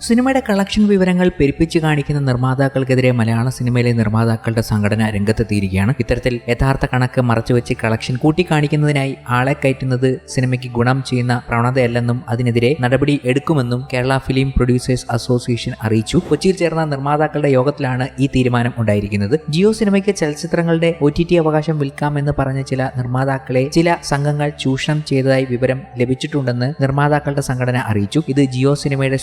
സിനിമയുടെ കളക്ഷൻ വിവരങ്ങൾ പെരുപ്പിച്ച് കാണിക്കുന്ന നിർമ്മാതാക്കൾക്കെതിരെ മലയാള സിനിമയിലെ നിർമ്മാതാക്കളുടെ സംഘടന രംഗത്തെത്തിയിരിക്കുകയാണ്. ഇത്തരത്തിൽ യഥാർത്ഥ കണക്ക് മറച്ചുവെച്ച് കളക്ഷൻ കൂട്ടിക്കാണിക്കുന്നതിനായി ആളെ കയറ്റുന്നത് സിനിമയ്ക്ക് ഗുണം ചെയ്യുന്ന പ്രവണതയല്ലെന്നും അതിനെതിരെ നടപടി എടുക്കുമെന്നും കേരള ഫിലിം പ്രൊഡ്യൂസേഴ്സ് അസോസിയേഷൻ അറിയിച്ചു. കൊച്ചിയിൽ ചേർന്ന നിർമ്മാതാക്കളുടെ യോഗത്തിലാണ് ഈ തീരുമാനം ഉണ്ടായിരിക്കുന്നത്. ജിയോ സിനിമയ്ക്ക് ചലച്ചിത്രങ്ങളുടെ ഒ ടി ടി അവകാശം വിൽക്കാമെന്ന് പറഞ്ഞ ചില നിർമ്മാതാക്കളെ ചില സംഘങ്ങൾ ചൂഷണം ചെയ്തതായി വിവരം ലഭിച്ചിട്ടുണ്ടെന്ന് നിർമ്മാതാക്കളുടെ സംഘടന അറിയിച്ചു. ഇത് ജിയോ സിനിമയുടെ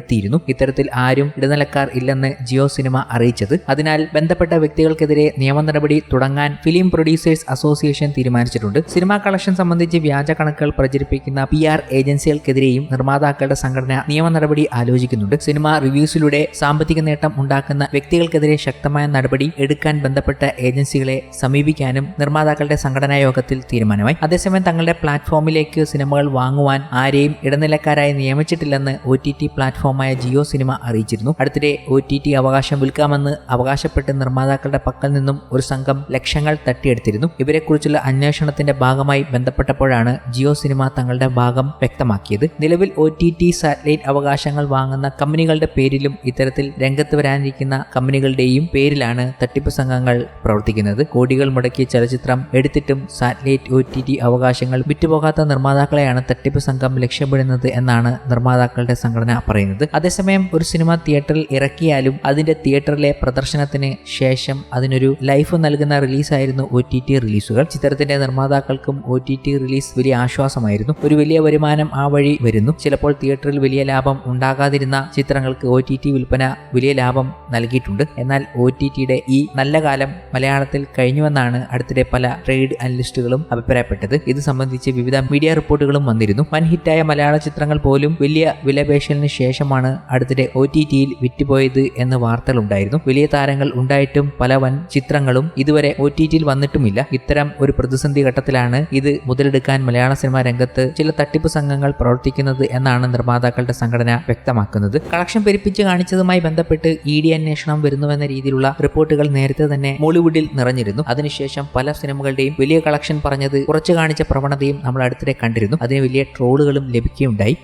ശ്രദ്ധയിൽപ്പെടുത്തിയിരുന്നു ഇത്തരത്തിൽ ആരും ഇടനിലക്കാർ ഇല്ലെന്ന് ജിയോ സിനിമ അറിയിച്ചത്. അതിനാൽ ബന്ധപ്പെട്ട വ്യക്തികൾക്കെതിരെ നിയമ നടപടി തുടങ്ങാൻ ഫിലിം പ്രൊഡ്യൂസേഴ്സ് അസോസിയേഷൻ തീരുമാനിച്ചിട്ടുണ്ട്. സിനിമാ കളക്ഷൻ സംബന്ധിച്ച് വ്യാജ കണക്കുകൾ പ്രചരിപ്പിക്കുന്ന പി ആർ ഏജൻസികൾക്കെതിരെയും നിർമ്മാതാക്കളുടെ സംഘടന നിയമ നടപടി ആലോചിക്കുന്നുണ്ട്. സിനിമ റിവ്യൂസിലൂടെ സാമ്പത്തിക നേട്ടം ഉണ്ടാക്കുന്ന വ്യക്തികൾക്കെതിരെ ശക്തമായ നടപടി എടുക്കാൻ ബന്ധപ്പെട്ട ഏജൻസികളെ സമീപിക്കാനും നിർമ്മാതാക്കളുടെ സംഘടനാ യോഗത്തിൽ തീരുമാനമായി. അതേസമയം തങ്ങളുടെ പ്ലാറ്റ്ഫോമിലേക്ക് സിനിമകൾ വാങ്ങുവാൻ ആരെയും ഇടനിലക്കാരായി നിയമിച്ചിട്ടില്ലെന്ന് ഒ ടി ടി പ്ലാറ്റ്ഫോമായ ജിയോ സിനിമ അറിയിച്ചിരുന്നു. അടുത്തിടെ ഒ ടി ടി അവകാശം വിൽക്കാമെന്ന് അവകാശപ്പെട്ട് നിർമ്മാതാക്കളുടെ പക്കൽ നിന്നും ഒരു സംഘം ലക്ഷങ്ങൾ തട്ടിയെടുത്തിരുന്നു. ഇവരെക്കുറിച്ചുള്ള അന്വേഷണത്തിന്റെ ഭാഗമായി ബന്ധപ്പെട്ടപ്പോഴാണ് ജിയോ സിനിമ തങ്ങളുടെ ഭാഗം വ്യക്തമാക്കിയത്. നിലവിൽ ഒ ടി ടി സാറ്റലൈറ്റ് അവകാശങ്ങൾ വാങ്ങുന്ന കമ്പനികളുടെ പേരിലും ഇത്തരത്തിൽ രംഗത്ത് വരാനിരിക്കുന്ന കമ്പനികളുടെയും പേരിലാണ് തട്ടിപ്പ് സംഘങ്ങൾ പ്രവർത്തിക്കുന്നത്. കോടികൾ മുടക്കിയ ചലച്ചിത്രം എടുത്തിട്ടും സാറ്റലൈറ്റ് ഒ ടി ടി അവകാശങ്ങൾ വിറ്റുപോകാത്ത നിർമ്മാതാക്കളെയാണ് തട്ടിപ്പ് സംഘം ലക്ഷ്യമിടുന്നത് എന്നാണ് നിർമ്മാതാക്കളുടെ സംഘടന പറയുന്നത്. അതേസമയം ഒരു സിനിമ തിയേറ്ററിൽ ഇറക്കിയാലും അതിന്റെ തിയേറ്ററിലെ പ്രദർശനത്തിന് ശേഷം അതിനൊരു ലൈഫ് നൽകുന്ന റിലീസായിരുന്നു ഒ ടി ടി റിലീസുകൾ. ചിത്രത്തിന്റെ നിർമ്മാതാക്കൾക്കും ഒ ടി ടി റിലീസ് വലിയ ആശ്വാസമായിരുന്നു. ഒരു വലിയ വരുമാനം ആ വഴി വരുന്നു. ചിലപ്പോൾ തിയേറ്ററിൽ വലിയ ലാഭം ഉണ്ടാകാതിരുന്ന ചിത്രങ്ങൾക്ക് ഒ ടി ടി വിൽപ്പന വലിയ ലാഭം നൽകിയിട്ടുണ്ട്. എന്നാൽ ഒ ടി ടിയുടെ ഈ നല്ല കാലം മലയാളത്തിൽ കഴിഞ്ഞുവെന്നാണ് അടുത്തിടെ പല ട്രേഡ് അനലിസ്റ്റുകളും അഭിപ്രായപ്പെട്ടത്. ഇത് സംബന്ധിച്ച് വിവിധ മീഡിയ റിപ്പോർട്ടുകളും വന്നിരുന്നു. വൻ ഹിറ്റായ മലയാള ചിത്രങ്ങൾ പോലും വലിയ വിലപേശലിന് ശേഷമാണ് അടുത്തിടെ ഒ ടി ടിയിൽ വിറ്റുപോയത് എന്ന് വാർത്തകളുണ്ടായിരുന്നു. വലിയ താരങ്ങൾ ഉണ്ടായിട്ടും പല വൻ ചിത്രങ്ങളും ഇതുവരെ ഒ ടി ടിയിൽ വന്നിട്ടുമില്ല. ഇത്തരം ഒരു പ്രതിസന്ധി ഘട്ടത്തിലാണ് ഇത് മുതലെടുക്കാൻ മലയാള സിനിമാ രംഗത്ത് ചില തട്ടിപ്പ് സംഘങ്ങൾ പ്രവർത്തിക്കുന്നത് എന്നാണ് നിർമ്മാതാക്കളുടെ സംഘടന വ്യക്തമാക്കുന്നത്. കളക്ഷൻ പെരുപ്പിച്ച് കാണിച്ചതുമായി ബന്ധപ്പെട്ട് ഇ ഡി അന്വേഷണം വരുന്നുവെന്ന രീതിയിലുള്ള റിപ്പോർട്ടുകൾ നേരത്തെ തന്നെ മോളിവുഡിൽ നിറഞ്ഞിരുന്നു. അതിനുശേഷം പല സിനിമകളുടെയും വലിയ കളക്ഷൻ പറഞ്ഞത് കുറച്ച് കാണിച്ച പ്രവണതയും നമ്മൾ അടുത്തിടെ കണ്ടിരുന്നു. അതിന് വലിയ ട്രോളുകളും ലഭിക്കുകയുണ്ടായി.